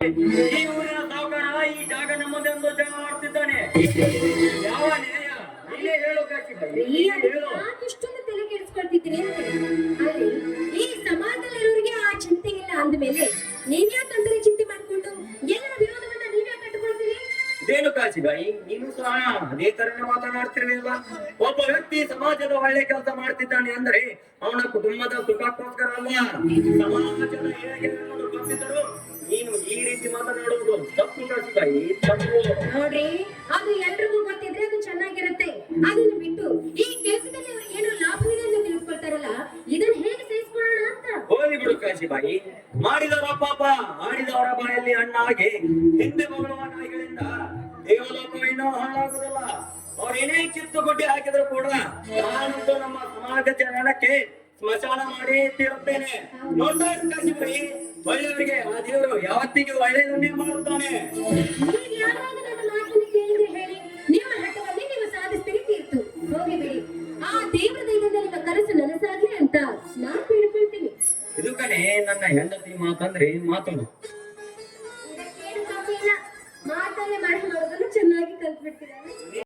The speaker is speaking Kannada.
ಈ ಊರಿನ ಸಾವುಕಾರ ಈ ಜಾಗ ನಮ್ಮದೆಂದು ಜನ ಆಡ್ತಿದ್ದಾನೆ. ಯಾವ ನ್ಯಾಯ? ಇಲ್ಲೇ ಹೇಳು ನೀನೇ ಹೇಳು. ಯಾಕಿಷ್ಟೊಂದು ತಲೆ ಕೆಡಿಸ್ಕೊಳ್ತಿದ್ದೀನಿ ಅಲ್ಲಿ ಈ ಸಮಾಜದಲ್ಲಿರೋರಿಗೆ ಆ ಚಿಂತೆ ಇಲ್ಲ ಅಂದ್ಮೇಲೆ ನೀವ್ಯಾಕೆ ಅಂದರೆ ಚಿಂತೆ ಮಾಡ್ಕೊಂಡು? ಎಲ್ಲರ ವಿರೋಧವನ್ನ ನೀವ್ಯಾಕೆ ಕಟ್ಟಿಕೊಳ್ತೀರಿ? ಇದೇನು ಕಾಶಿಬಾಯಿ ನೀನು ಸಹ ಅದೇ ತರನೇ ಮಾತನಾಡ್ತಿರ್ಲಿಲ್ಲ ಒಬ್ಬ ವ್ಯಕ್ತಿ ಸಮಾಜದ ಒಳ್ಳೆ ಕೆಲಸ ಮಾಡ್ತಿದ್ದಾನೆ ಅಂದ್ರೆ ಅವನ ಕುಟುಂಬದ ಸುಖಕ್ಕೋಸ್ಕರ ಅಲ್ಲ ಸಮಾಜದ ಗೊತ್ತಿದ್ದರು ನೀನು ಈ ರೀತಿ ಮಾತನಾಡುವುದು ತಪ್ಪು ಕಾಶಿಬಾಯಿ ತಪ್ಪು ನೋಡ್ರಿ ಅದು ಎಲ್ರಿಗೂ ಗೊತ್ತಿದ್ರೆ ಅದು ಚೆನ್ನಾಗಿರುತ್ತೆ. ಅದನ್ನ ಬಿಟ್ಟು ಈ ಕೆಲಸದಲ್ಲಿ ಅವ್ರಿಗೆ ಏನೋ ಲಾಭವಿದೆ ಅಂತ ತಿಳ್ಕೊಳ್ತಾರಲ್ಲ ಇದನ್ನ ಹೇಗೆ ಸಹಿಸ್ಕೊಳ್ಳೋಣ ಅಂತ? ಹೋಗಿ ಬಿಡು ಕಾಶಿಬಾಯಿ. ಮಾಡಿದವರ ಪಾಪ ಆಡಿದವರ ಬಾಯಲ್ಲಿ ಹಣ್ಣಾಗಿ ಹಿಂದೆ ಬಗಳುವ ನಾಯಿಗಳಿಂದ ದೇವಲೋಕವೇನೋ ಹಾಳಾಗುದಿಲ್ಲ ಅವ್ರೇನೇ ಕಿತ್ತು ಗುಡ್ಡೆ ಹಾಕಿದ್ರು ಕೂಡ ನಾನಂತೂ ನಮ್ಮ ಸಮಾಜ ಜನಕ್ಕೆ ಸ್ಮಶಾನ ಮಾಡಿ ತಿರುತ್ತೇನೆ ನೋಡ್ತಾ ಕಾಶಿಬಾಯಿ. ಒಳ್ಳೆಯವರಿಗೆ ಆ ದೇವರು ಯಾವತ್ತಿಗೂ ಒಳ್ಳೆಯದನ್ನೇ ಮಾಡುತ್ತಾನೆ. ನಿಮ್ಮ ಹಠವನ್ನೇ ನೀವು ಸಾಧಿಸ್ತೀರಿ ತೀರ್ತು. ಹೋಗಿ ಬಿಡಿ ಆ ದೇವರ ದಯದಿಂದ ನಿಮ್ಮ ಕನಸು ನನಸಾಗ್ಲಿ ಅಂತ ನಾನ್ ಬೇಡ್ಕೊಳ್ತೀನಿ ಇದು ಕಣೆ ನನ್ನ ಹೆಂಡತಿ ಮಾತಂದ್ರೆ ಮಾತು ಇದಕ್ಕೇನು ತಪ್ಪಿಲ್ಲ ಮಾತಲ್ಲೇ ಮಾಡಿ ಮಾಡೋದನ್ನು ಚೆನ್ನಾಗಿ ಕಲ್ತ್ಬಿಡ್ತೀರಾ?